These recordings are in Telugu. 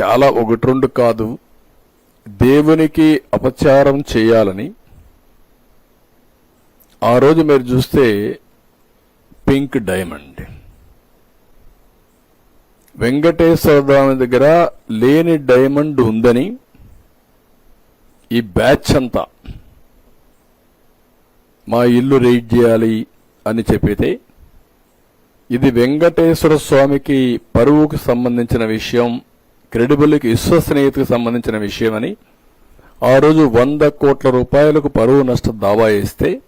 చాలా ఒకటి రెండు కాదు. దేవునికి అపచారం చేయాలని ఆ రోజు మీరు చూస్తే పింక్ డైమండ్. వెంకటేశ్వర స్వామి దగ్గర లేని డైమండ్ ఉందని ఈ బ్యాచ్ అంతా మా ఇల్లు రైడ్ చేయాలి అని చెప్పితే ఇది వెంకటేశ్వర స్వామికి పరువుకు సంబంధించిన విషయం క్రెడిబుల్కి విశ్వసనీయతకు సంబంధించిన విషయమని ఆ రోజు వంద కోట్ల రూపాయలకు పరువు నష్టం దావా వేస్తే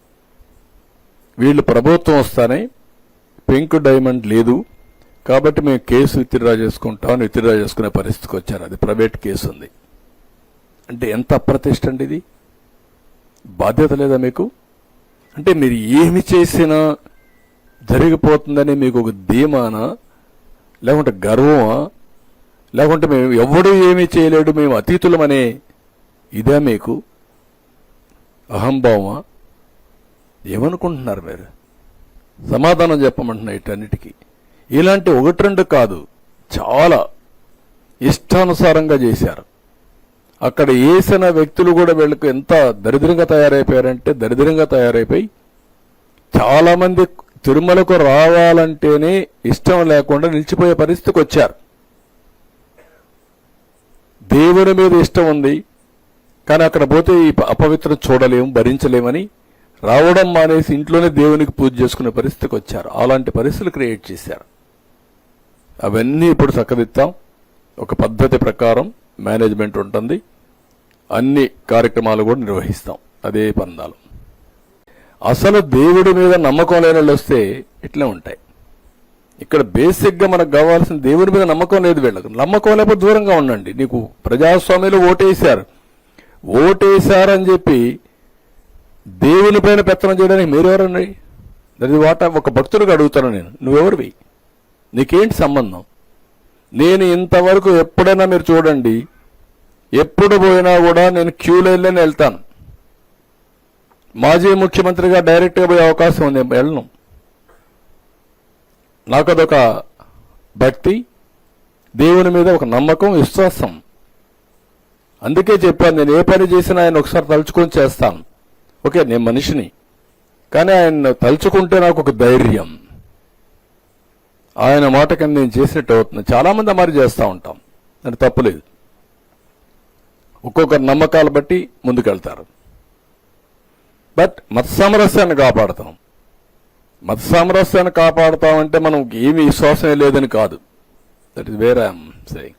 వీళ్ళు ప్రభుత్వం వస్తానే పింక్ డైమండ్ లేదు కాబట్టి మేము కేసు విత్డ్రా చేసుకుంటామని విత్డ్రా చేసుకునే పరిస్థితికి వచ్చారు. అది ప్రైవేట్ కేసు ఉంది. అంటే ఎంత అప్రతిష్ట అండి ఇది? బాధ్యత లేదా మీకు? అంటే మీరు ఏమి చేసినా జరిగిపోతుందని మీకు ఒక ధీమానా లేకుంటే గర్వమా? లేకుంటే మేము ఎవడు ఏమీ చేయలేడు మేము అతీతులమనే ఇదే మీకు అహంభావమా? ఏమనుకుంటున్నారు మీరు? సమాధానం చెప్పమంటున్నా ఇటన్నిటికీ. ఇలాంటి ఒకటి రెండు కాదు చాలా ఇష్టానుసారంగా చేశారు. అక్కడ వేసిన వ్యక్తులు కూడా వీళ్ళకు ఎంత దరిద్రంగా తయారైపోయారంటే దరిద్రంగా తయారైపోయి చాలామంది తిరుమలకు రావాలంటేనే ఇష్టం లేకుండా నిలిచిపోయే పరిస్థితికి వచ్చారు. దేవుని మీద ఇష్టం ఉంది. కానీ అక్కడ పోతే ఈ అపవిత్రం చూడలేము భరించలేమని రావడం మానేసి ఇంట్లోనే దేవునికి పూజ చేసుకునే పరిస్థితికి వచ్చారు. అలాంటి పరిస్థితులు క్రియేట్ చేశారు. అవన్నీ ఇప్పుడు చక్కదిద్దాం. ఒక పద్ధతి ప్రకారం మేనేజ్మెంట్ ఉంటుంది. అన్ని కార్యక్రమాలు కూడా నిర్వహిస్తాం. అదే పందాలు. అసలు దేవుడి మీద నమ్మకం లేని వస్తే ఇట్లే ఉంటాయి. ఇక్కడ బేసిక్గా మనకు కావాల్సిన దేవుడి మీద నమ్మకం లేదు వీళ్ళకి. నమ్మకం లేకపోతే దూరంగా ఉండండి. నీకు ప్రజాస్వామ్యంలో ఓటేశారు. ఓటేశారని చెప్పి దేవుని పైన పెత్తనం చేయడానికి మీరెవరండి? అది వాట ఒక భక్తుడికి అడుగుతాను నేను. నువ్వెవరివి? నీకేంటి సంబంధం? నేను ఇంతవరకు ఎప్పుడైనా మీరు చూడండి ఎప్పుడు పోయినా కూడా నేను క్యూ లైన్లోనే వెళ్తాను. మాజీ ముఖ్యమంత్రిగా డైరెక్ట్గా పోయే అవకాశం ఉంది. వెళ్ళను. నాకు అదొక భక్తి దేవుని మీద ఒక నమ్మకం విశ్వాసం. అందుకే చెప్పాను నేను ఏ పని చేసినా ఆయన ఒకసారి తలుచుకొని చేస్తాను. ఓకే నేను మనిషిని. కానీ ఆయన తలుచుకుంటే నాకు ఒక ధైర్యం. ఆయన మాట కింద నేను చేసినట్టు అవుతుంది. చాలామంది మరి చేస్తూ ఉంటాం. అది తప్పులేదు. ఒక్కొక్కరి నమ్మకాలు బట్టి ముందుకెళ్తారు. బట్ మత్ సామరస్యాన్ని కాపాడుతాం. మత సామరస్యాన్ని కాపాడుతామంటే మనం ఏమీ విశ్వాసమే లేదని కాదు. దట్ ఇస్ వేరే ఐఎమ్ సెయింగ్